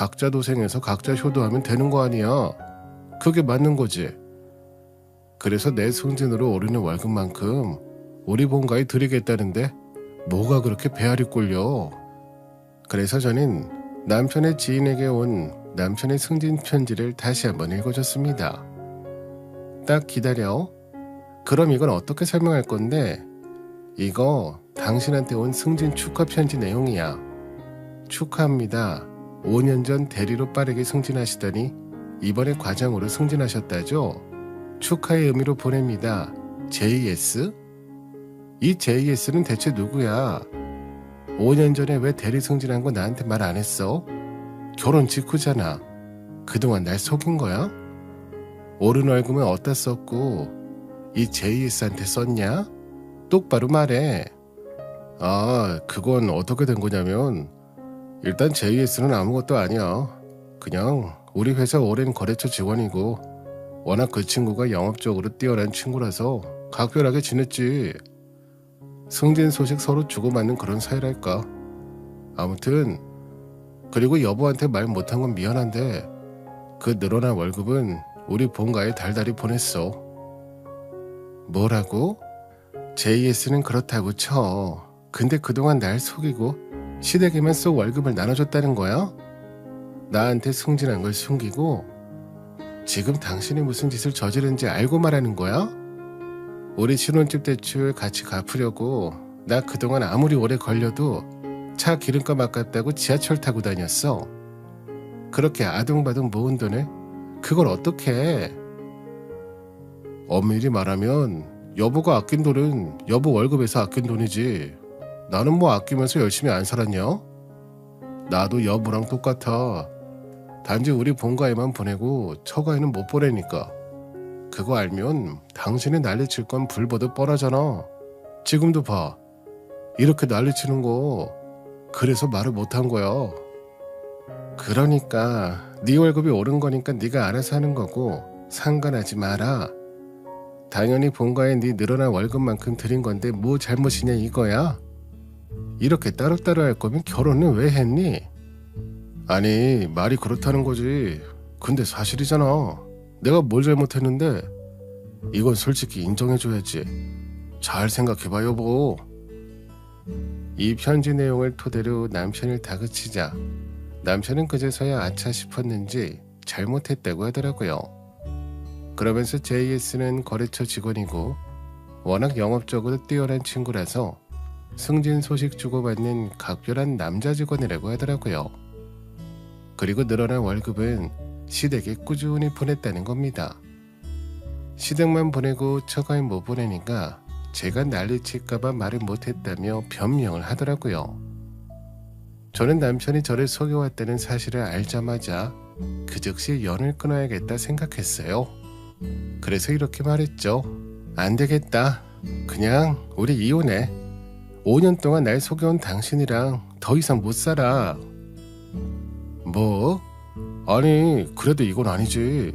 각자 도생해서 각자 효도하면 되는 거 아니야. 그게 맞는 거지. 그래서 내 승진으로 오르는 월급만큼 우리 본가에 드리겠다는데 뭐가 그렇게 배알이 꼴려. 그래서 저는 남편의 지인에게 온 남편의 승진 편지를 다시 한번 읽어줬습니다. 딱 기다려. 그럼 이건 어떻게 설명할 건데? 이거 당신한테 온 승진 축하 편지 내용이야. 축하합니다. 5년 전 대리로 빠르게 승진하시더니 이번에 과장으로 승진하셨다죠? 축하의 의미로 보냅니다. JS? 이 JS는 대체 누구야? 5년 전에 왜 대리 승진한 거 나한테 말 안 했어? 결혼 직후잖아. 그동안 날 속인 거야? 오른 월급은 어디다 썼고 이 JS한테 썼냐? 똑바로 말해. 아, 그건 어떻게 된 거냐면 일단 JS는 아무것도 아니야. 그냥 우리 회사 오랜 거래처 직원이고 워낙 그 친구가 영업적으로 뛰어난 친구라서 각별하게 지냈지. 승진 소식 서로 주고받는 그런 사이랄까. 아무튼 그리고 여보한테 말 못한 건 미안한데 그 늘어난 월급은 우리 본가에 달달이 보냈어. 뭐라고? JS는 그렇다고 쳐. 근데 그동안 날 속이고 시댁에만 쏙 월급을 나눠줬다는 거야? 나한테 승진한 걸 숨기고 지금 당신이 무슨 짓을 저지른지 알고 말하는 거야? 우리 신혼집 대출 같이 갚으려고 나 그동안 아무리 오래 걸려도 차 기름값 아깝다고 지하철 타고 다녔어. 그렇게 아둥바둥 모은 돈을 그걸 어떻게 해? 엄밀히 말하면 여보가 아낀 돈은 여보 월급에서 아낀 돈이지. 나는 뭐 아끼면서 열심히 안 살았냐? 나도 여보랑 똑같아. 단지 우리 본가에만 보내고 처가에는 못 보내니까. 그거 알면 당신이 난리칠 건 불보듯 뻔하잖아. 지금도 봐. 이렇게 난리치는 거 그래서 말을 못한 거야. 그러니까 네 월급이 오른 거니까 네가 알아서 하는 거고 상관하지 마라. 당연히 본가에 네 늘어난 월급만큼 드린 건데 뭐 잘못이냐 이거야? 이렇게 따로따로 할 거면 결혼은 왜 했니? 아니 말이 그렇다는 거지. 근데 사실이잖아. 내가 뭘 잘못했는데 이건 솔직히 인정해줘야지. 잘 생각해봐 여보. 이 편지 내용을 토대로 남편을 다그치자 남편은 그제서야 아차 싶었는지 잘못했다고 하더라고요. 그러면서 JS는 거래처 직원이고 워낙 영업적으로 뛰어난 친구라서 승진 소식 주고받는 각별한 남자 직원이라고 하더라고요. 그리고 늘어난 월급은 시댁에 꾸준히 보냈다는 겁니다. 시댁만 보내고 처가에 못 보내니까 제가 난리칠까봐 말을 못했다며 변명을 하더라고요. 저는 남편이 저를 속여왔다는 사실을 알자마자 그 즉시 연을 끊어야겠다 생각했어요. 그래서 이렇게 말했죠. 안 되겠다. 그냥 우리 이혼해. 5년 동안 날 속여온 당신이랑 더 이상 못 살아. 뭐? 아니, 그래도 이건 아니지.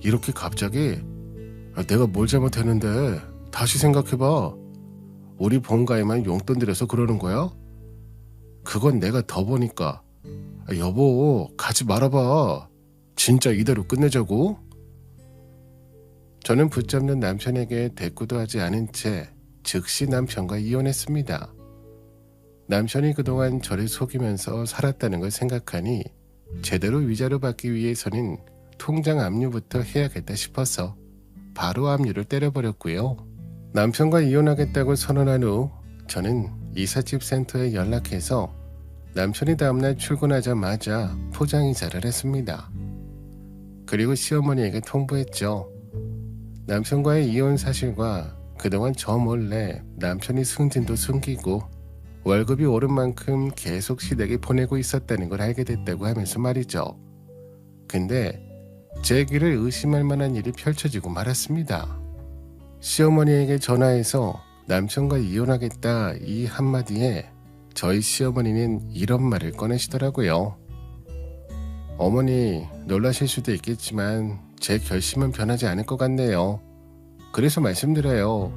이렇게 갑자기 아, 내가 뭘 잘못했는데 다시 생각해봐. 우리 본가에만 용돈 들여서 그러는 거야? 그건 내가 더 보니까. 아, 여보, 가지 말아봐. 진짜 이대로 끝내자고. 저는 붙잡는 남편에게 대꾸도 하지 않은 채 즉시 남편과 이혼했습니다. 남편이 그동안 저를 속이면서 살았다는 걸 생각하니 제대로 위자료 받기 위해서는 통장 압류부터 해야겠다 싶어서 바로 압류를 때려버렸고요. 남편과 이혼하겠다고 선언한 후 저는 이삿집 센터에 연락해서 남편이 다음날 출근하자마자 포장 이사를 했습니다. 그리고 시어머니에게 통보했죠. 남편과의 이혼 사실과 그동안 저 몰래 남편이 승진도 숨기고 월급이 오른 만큼 계속 시댁에 보내고 있었다는 걸 알게 됐다고 하면서 말이죠. 근데 제 길을 의심할 만한 일이 펼쳐지고 말았습니다. 시어머니에게 전화해서 남편과 이혼하겠다 이 한마디에 저희 시어머니는 이런 말을 꺼내시더라고요. 어머니 놀라실 수도 있겠지만 제 결심은 변하지 않을 것 같네요. 그래서 말씀드려요.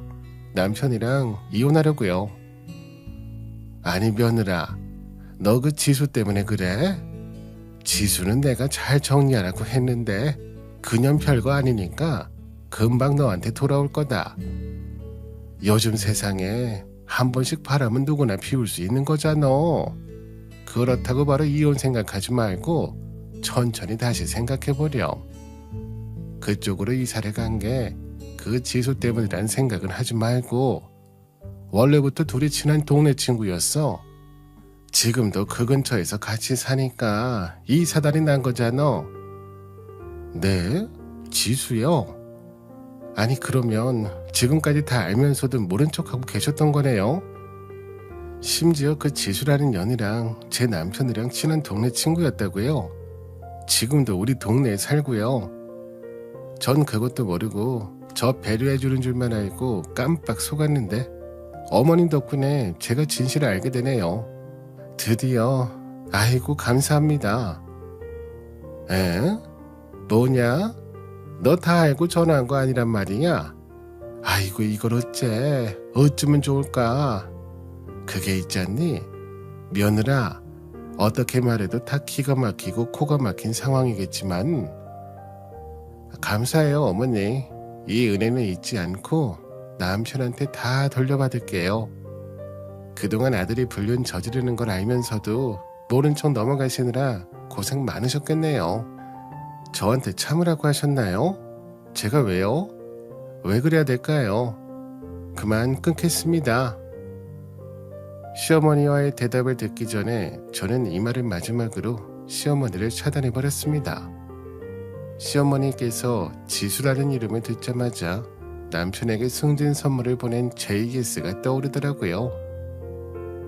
남편이랑 이혼하려고요. 아니 며느라 너 그 지수 때문에 그래? 지수는 내가 잘 정리하라고 했는데 그년 별거 아니니까 금방 너한테 돌아올 거다. 요즘 세상에 한 번씩 바람은 누구나 피울 수 있는 거잖아. 그렇다고 바로 이혼 생각하지 말고 천천히 다시 생각해보렴. 그쪽으로 이사를 간 게 그 지수 때문이란 생각은 하지 말고 원래부터 둘이 친한 동네 친구였어. 지금도 그 근처에서 같이 사니까 이 사단이 난 거잖아. 네? 지수요? 아니 그러면 지금까지 다 알면서도 모른 척하고 계셨던 거네요. 심지어 그 지수라는 년이랑 제 남편이랑 친한 동네 친구였다고요. 지금도 우리 동네에 살고요. 전 그것도 모르고 저 배려해 주는 줄만 알고 깜빡 속았는데 어머님 덕분에 제가 진실을 알게 되네요. 드디어 아이고 감사합니다. 에? 뭐냐? 너 다 알고 전화한 거 아니란 말이냐? 아이고 이걸 어째 어쩌면 좋을까? 그게 있잖니 며느라 어떻게 말해도 다 기가 막히고 코가 막힌 상황이겠지만 감사해요 어머니 이 은혜는 잊지 않고 남편한테 다 돌려받을게요 그동안 아들이 불륜 저지르는 걸 알면서도 모른 척 넘어가시느라 고생 많으셨겠네요 저한테 참으라고 하셨나요? 제가 왜요? 왜 그래야 될까요? 그만 끊겠습니다. 시어머니와의 대답을 듣기 전에 저는 이 말을 마지막으로 시어머니를 차단해 버렸습니다. 시어머니께서 지수라는 이름을 듣자마자 남편에게 승진 선물을 보낸 JS가 떠오르더라고요.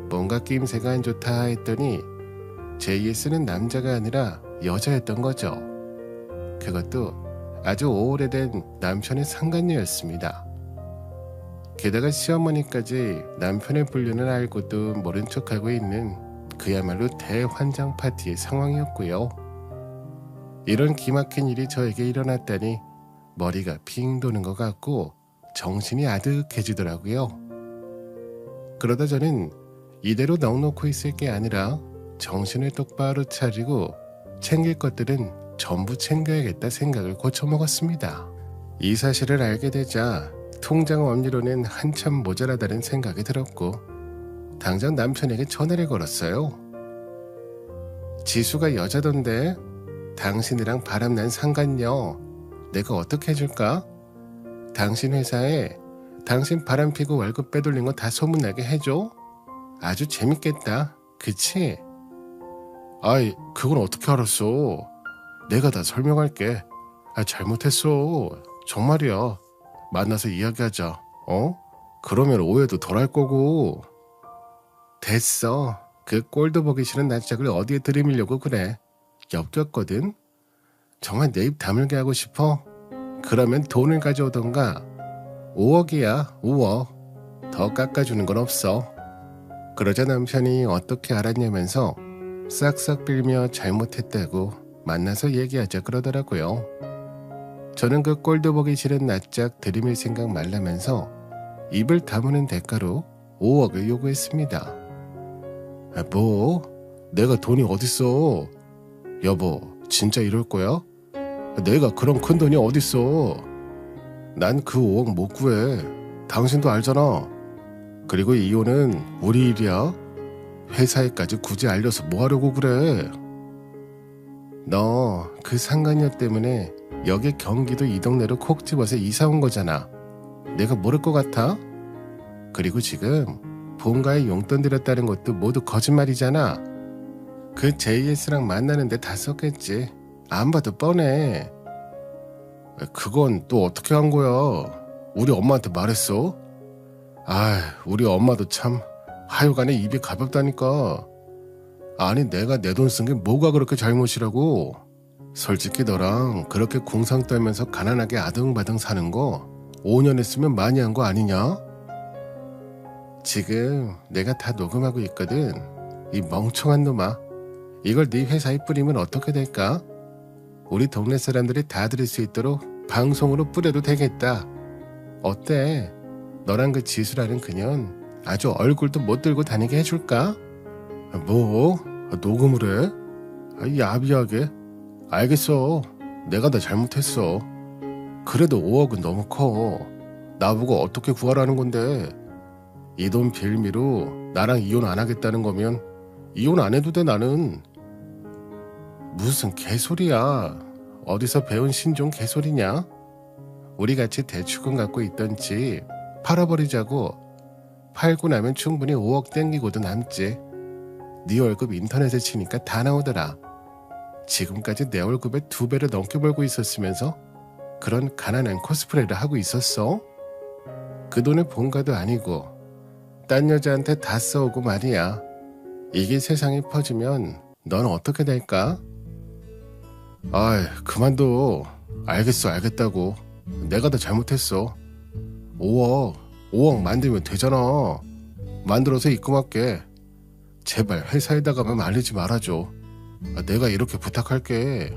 뭔가 끼임새가 안 좋다 했더니 JS는 남자가 아니라 여자였던 거죠. 그것도 아주 오래된 남편의 상간녀였습니다. 게다가 시어머니까지 남편의 불륜을 알고도 모른 척하고 있는 그야말로 대환장 파티의 상황이었고요. 이런 기막힌 일이 저에게 일어났다니 머리가 핑 도는 것 같고 정신이 아득해지더라고요. 그러다 저는 이대로 넉놓고 있을 게 아니라 정신을 똑바로 차리고 챙길 것들은 전부 챙겨야겠다 생각을 고쳐먹었습니다. 이 사실을 알게 되자 통장 원리로는 한참 모자라다는 생각이 들었고 당장 남편에게 전화를 걸었어요. 지수가 여자던데 당신이랑 바람난 상관녀 내가 어떻게 해줄까? 당신 회사에 당신 바람 피고 월급 빼돌린 거 다 소문나게 해줘? 아주 재밌겠다. 그치? 아이, 그건 어떻게 알았어? 내가 다 설명할게. 아, 잘못했어. 정말이야. 만나서 이야기하자. 어? 그러면 오해도 덜 할 거고. 됐어. 그 꼴도 보기 싫은 낯짝을 어디에 들이밀려고 그래. 엮였거든. 정말 내 입 다물게 하고 싶어? 그러면 돈을 가져오던가. 5억이야, 5억. 더 깎아주는 건 없어. 그러자 남편이 어떻게 알았냐면서 싹싹 빌며 잘못했다고 만나서 얘기하자 그러더라고요. 저는 그 꼴도 보기 싫은 낯짝 들이밀 생각 말라면서 입을 다무는 대가로 5억을 요구했습니다. 아, 뭐? 내가 돈이 어딨어? 여보, 진짜 이럴 거야? 내가 그런 큰 돈이 어딨어? 난 그 5억 못 구해. 당신도 알잖아. 그리고 이혼은 우리 일이야. 회사에까지 굳이 알려서 뭐 하려고 그래? 너 그 상간녀 때문에 여기 경기도 이 동네로 콕 집어서 이사 온 거잖아. 내가 모를 것 같아? 그리고 지금 본가에 용돈 들였다는 것도 모두 거짓말이잖아. 그 JS랑 만나는데 다 썼겠지. 안 봐도 뻔해. 그건 또 어떻게 한 거야? 우리 엄마한테 말했어? 아, 우리 엄마도 참 하여간에 입이 가볍다니까. 아니 내가 내 돈 쓴 게 뭐가 그렇게 잘못이라고? 솔직히 너랑 그렇게 궁상 떨면서 가난하게 아등바등 사는 거 5년 했으면 많이 한 거 아니냐? 지금 내가 다 녹음하고 있거든. 이 멍청한 놈아. 이걸 네 회사에 뿌리면 어떻게 될까? 우리 동네 사람들이 다 들을 수 있도록 방송으로 뿌려도 되겠다. 어때? 너랑 그 지수라는 그년 아주 얼굴도 못 들고 다니게 해줄까? 뭐? 녹음을 해? 아, 야비하게? 알겠어. 내가 다 잘못했어. 그래도 5억은 너무 커. 나보고 어떻게 구하라는 건데. 이 돈 빌미로 나랑 이혼 안 하겠다는 거면 이혼 안 해도 돼 나는. 무슨 개소리야. 어디서 배운 신종 개소리냐? 우리 같이 대출금 갖고 있던 집 팔아버리자고. 팔고 나면 충분히 5억 땡기고도 남지. 네 월급 인터넷에 치니까 다 나오더라. 지금까지 내 월급의 두 배를 넘게 벌고 있었으면서 그런 가난한 코스프레를 하고 있었어? 그 돈을 본가도 아니고 딴 여자한테 다 써오고 말이야. 이게 세상에 퍼지면 넌 어떻게 될까? 아이, 그만둬. 알겠어, 알겠다고. 내가 다 잘못했어. 5억, 5억 만들면 되잖아. 만들어서 입금할게. 제발 회사에다가만 알리지 말아줘. 아, 내가 이렇게 부탁할게.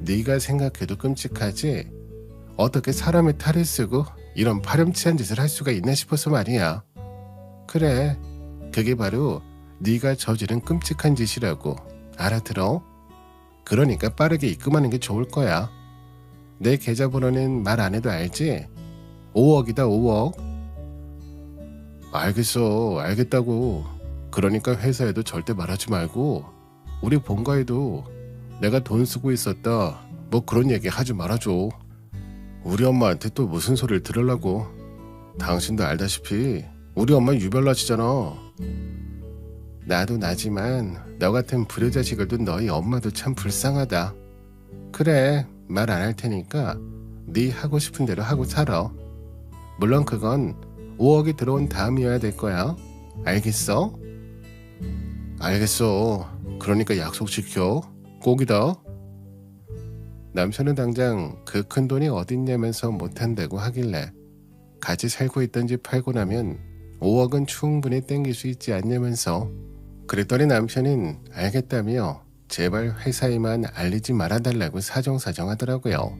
네가 생각해도 끔찍하지? 어떻게 사람의 탈을 쓰고 이런 파렴치한 짓을 할 수가 있나 싶어서 말이야. 그래, 그게 바로 네가 저지른 끔찍한 짓이라고 알아들어? 그러니까 빠르게 입금하는 게 좋을 거야. 내 계좌번호는 말 안 해도 알지? 5억이다 5억. 알겠어, 알겠다고. 그러니까 회사에도 절대 말하지 말고 우리 본가에도 내가 돈 쓰고 있었다. 뭐 그런 얘기 하지 말아줘. 우리 엄마한테 또 무슨 소리를 들으려고. 당신도 알다시피 우리 엄마 유별나시잖아. 나도 나지만 너 같은 불효자식을 둔 너희 엄마도 참 불쌍하다. 그래 말 안 할 테니까 네 하고 싶은 대로 하고 살아. 물론 그건 5억이 들어온 다음이어야 될 거야. 알겠어? 알겠어. 그러니까 약속 지켜. 꼭이다. 남편은 당장 그 큰 돈이 어딨냐면서 못한다고 하길래 같이 살고 있던 집 팔고 나면 5억은 충분히 땡길 수 있지 않냐면서 그랬더니 남편은 알겠다며 제발 회사에만 알리지 말아달라고 사정사정 하더라고요.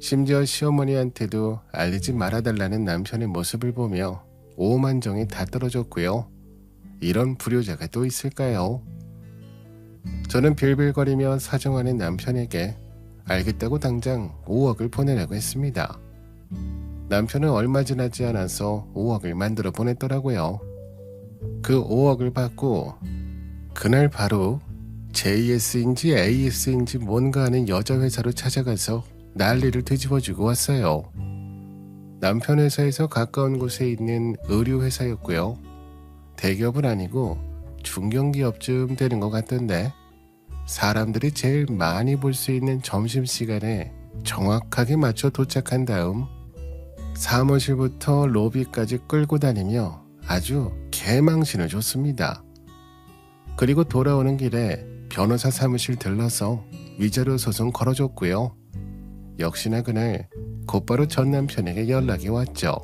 심지어 시어머니한테도 알리지 말아달라는 남편의 모습을 보며 오만정이 다 떨어졌고요. 이런 불효자가 또 있을까요? 저는 빌빌거리며 사정하는 남편에게 알겠다고 당장 5억을 보내라고 했습니다. 남편은 얼마 지나지 않아서 5억을 만들어 보냈더라고요. 그 5억을 받고 그날 바로 JS인지 AS인지 뭔가 하는 여자 회사로 찾아가서 난리를 뒤집어주고 왔어요. 남편 회사에서 가까운 곳에 있는 의류 회사였고요. 대기업은 아니고 중견기업쯤 되는 것 같던데 사람들이 제일 많이 볼 수 있는 점심시간에 정확하게 맞춰 도착한 다음 사무실부터 로비까지 끌고 다니며 아주 개망신을 줬습니다. 그리고 돌아오는 길에 변호사 사무실 들러서 위자료 소송 걸어줬고요. 역시나 그날 곧바로 전 남편에게 연락이 왔죠.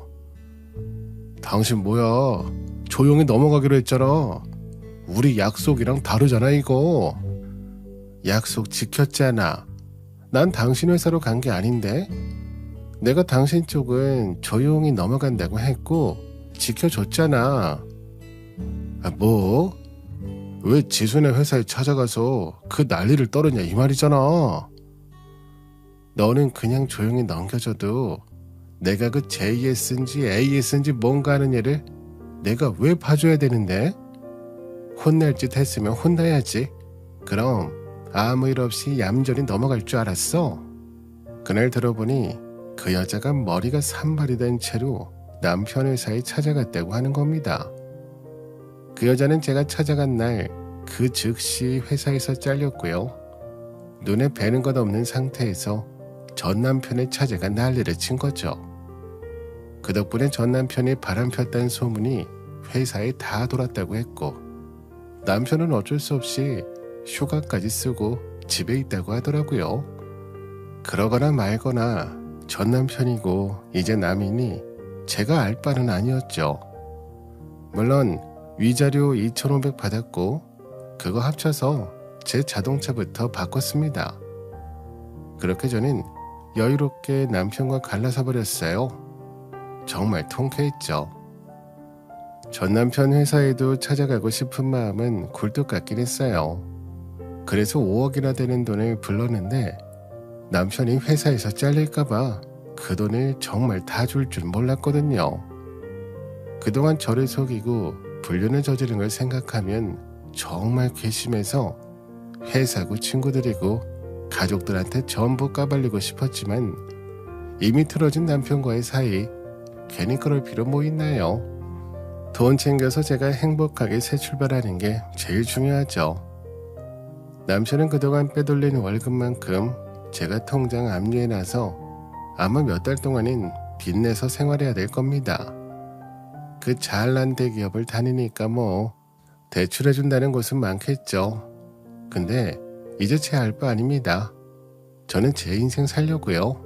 당신 뭐야? 조용히 넘어가기로 했잖아. 우리 약속이랑 다르잖아 이거. 약속 지켰잖아. 난 당신 회사로 간 게 아닌데. 내가 당신 쪽은 조용히 넘어간다고 했고 지켜줬잖아. 아, 뭐? 왜 지순의 회사에 찾아가서 그 난리를 떨었냐 이 말이잖아. 너는 그냥 조용히 넘겨줘도 내가 그 JS인지 AS인지 뭔가 하는 애를 내가 왜 봐줘야 되는데? 혼낼 짓 했으면 혼나야지. 그럼 아무 일 없이 얌전히 넘어갈 줄 알았어. 그날 들어보니 그 여자가 머리가 산발이 된 채로 남편 회사에 찾아갔다고 하는 겁니다. 그 여자는 제가 찾아간 날 그 즉시 회사에서 잘렸고요. 눈에 뵈는 것 없는 상태에서 전 남편의 찾아가 난리를 친 거죠. 그 덕분에 전 남편이 바람 폈다는 소문이 회사에 다 돌았다고 했고 남편은 어쩔 수 없이 휴가까지 쓰고 집에 있다고 하더라고요. 그러거나 말거나 전 남편이고 이제 남이니 제가 알 바는 아니었죠. 물론 위자료 2,500 받았고 그거 합쳐서 제 자동차부터 바꿨습니다. 그렇게 저는 여유롭게 남편과 갈라서 버렸어요. 정말 통쾌했죠. 전 남편 회사에도 찾아가고 싶은 마음은 굴뚝 같긴 했어요. 그래서 5억이나 되는 돈을 불렀는데 남편이 회사에서 잘릴까봐 그 돈을 정말 다 줄 줄 몰랐거든요. 그동안 저를 속이고 불륜을 저지른 걸 생각하면 정말 괘씸해서 회사고 친구들이고 가족들한테 전부 까발리고 싶었지만 이미 틀어진 남편과의 사이 괜히 그럴 필요 뭐 있나요? 돈 챙겨서 제가 행복하게 새 출발하는 게 제일 중요하죠. 남편은 그동안 빼돌린 월급만큼 제가 통장 압류해 놔서 아마 몇 달 동안은 빚내서 생활해야 될 겁니다. 그 잘난 대기업을 다니니까 뭐 대출해준다는 곳은 많겠죠. 근데 이제 제 알바 아닙니다. 저는 제 인생 살려고요.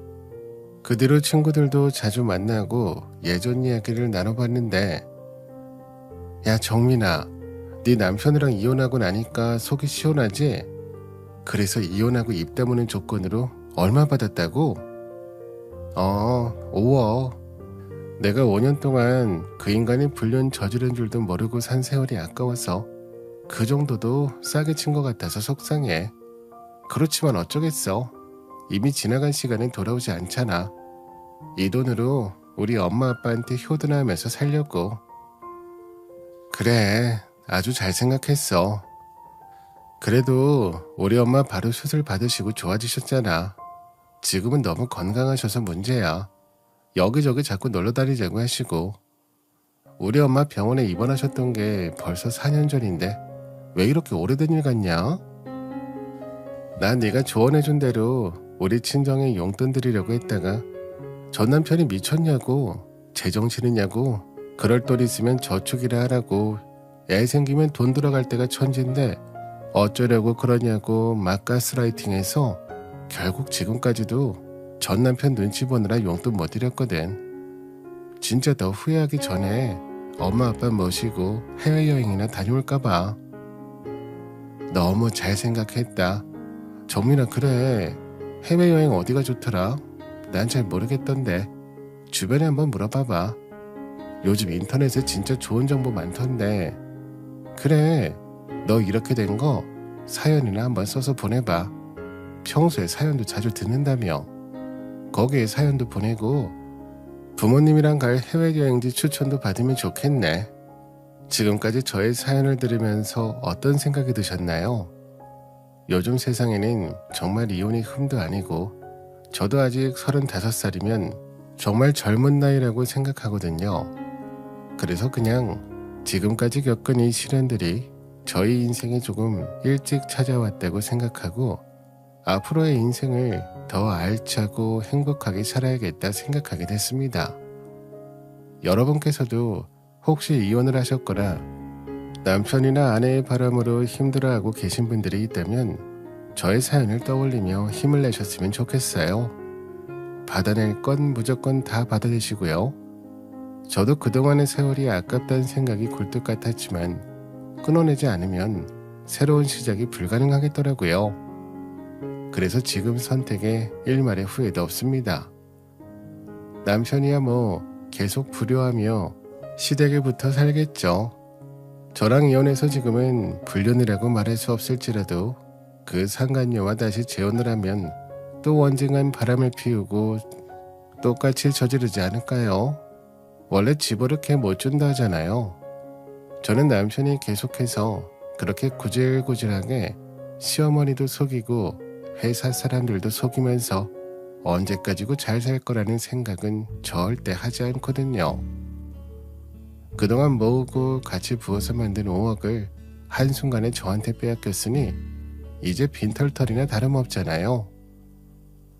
그 뒤로 친구들도 자주 만나고 예전 이야기를 나눠봤는데 야 정민아 네 남편이랑 이혼하고 나니까 속이 시원하지? 그래서 이혼하고 입 다무는 조건으로 얼마 받았다고? 어 5억 내가 5년 동안 그 인간이 불륜 저지른 줄도 모르고 산 세월이 아까워서 그 정도도 싸게 친 것 같아서 속상해. 그렇지만 어쩌겠어. 이미 지나간 시간은 돌아오지 않잖아. 이 돈으로 우리 엄마 아빠한테 효도하면서 살려고. 그래, 아주 잘 생각했어. 그래도 우리 엄마 바로 수술 받으시고 좋아지셨잖아. 지금은 너무 건강하셔서 문제야. 여기저기 자꾸 놀러 다니자고 하시고. 우리 엄마 병원에 입원하셨던 게 벌써 4년 전인데 왜 이렇게 오래된 일 같냐? 난 네가 조언해준 대로 우리 친정에 용돈 드리려고 했다가 전 남편이 미쳤냐고 제정신이냐고 그럴 돈 있으면 저축이라 하라고 애 생기면 돈 들어갈 때가 천진데 어쩌려고 그러냐고 막 가스라이팅해서 결국 지금까지도 전 남편 눈치 보느라 용돈 못 드렸거든. 진짜 너 후회하기 전에 엄마 아빠 모시고 해외여행이나 다녀올까봐. 너무 잘 생각했다. 정민아 그래. 해외여행 어디가 좋더라? 난 잘 모르겠던데. 주변에 한번 물어봐봐. 요즘 인터넷에 진짜 좋은 정보 많던데. 그래. 너 이렇게 된 거 사연이나 한번 써서 보내봐. 평소에 사연도 자주 듣는다며. 거기에 사연도 보내고 부모님이랑 갈 해외여행지 추천도 받으면 좋겠네. 지금까지 저의 사연을 들으면서 어떤 생각이 드셨나요? 요즘 세상에는 정말 이혼이 흠도 아니고 저도 아직 35살이면 정말 젊은 나이라고 생각하거든요. 그래서 그냥 지금까지 겪은 이 시련들이 저희 인생에 조금 일찍 찾아왔다고 생각하고 앞으로의 인생을 더 알차고 행복하게 살아야겠다 생각하게 됐습니다. 여러분께서도 혹시 이혼을 하셨거나 남편이나 아내의 바람으로 힘들어하고 계신 분들이 있다면 저의 사연을 떠올리며 힘을 내셨으면 좋겠어요. 받아낼 건 무조건 다 받아내시고요. 저도 그동안의 세월이 아깝다는 생각이 굴뚝 같았지만 끊어내지 않으면 새로운 시작이 불가능하겠더라고요. 그래서 지금 선택에 일말의 후회도 없습니다. 남편이야 뭐 계속 불효하며 시댁에 붙어 살겠죠. 저랑 이혼해서 지금은 불륜이라고 말할 수 없을지라도 그 상간녀와 다시 재혼을 하면 또 언젠간 바람을 피우고 똑같이 저지르지 않을까요? 원래 집어렇게 못 준다 하잖아요. 저는 남편이 계속해서 그렇게 구질구질하게 시어머니도 속이고 회사 사람들도 속이면서 언제까지고 잘 살 거라는 생각은 절대 하지 않거든요. 그동안 모으고 같이 부어서 만든 5억을 한순간에 저한테 빼앗겼으니 이제 빈털털이나 다름없잖아요.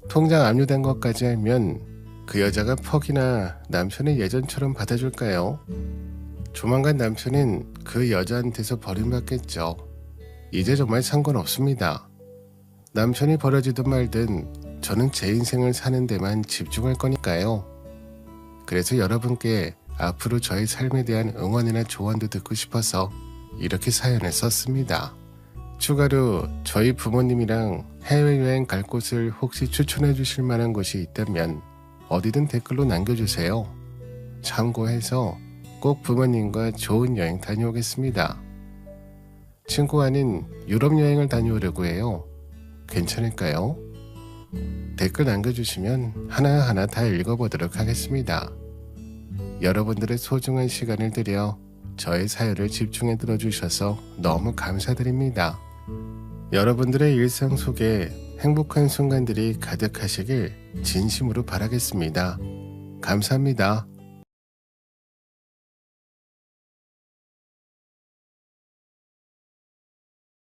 통장 압류된 것까지 알면 그 여자가 퍽이나 남편을 예전처럼 받아줄까요? 조만간 남편은 그 여자한테서 버림받겠죠. 이제 정말 상관없습니다. 남편이 버려지든 말든 저는 제 인생을 사는 데만 집중할 거니까요. 그래서 여러분께 앞으로 저의 삶에 대한 응원이나 조언도 듣고 싶어서 이렇게 사연을 썼습니다. 추가로 저희 부모님이랑 해외여행 갈 곳을 혹시 추천해 주실 만한 곳이 있다면 어디든 댓글로 남겨주세요. 참고해서 꼭 부모님과 좋은 여행 다녀오겠습니다. 친구와는 유럽 여행을 다녀오려고 해요. 괜찮을까요? 댓글 남겨주시면 하나하나 다 읽어보도록 하겠습니다. 여러분들의 소중한 시간을 들여 저의 사연을 집중해 들어주셔서 너무 감사드립니다. 여러분들의 일상 속에 행복한 순간들이 가득하시길 진심으로 바라겠습니다. 감사합니다.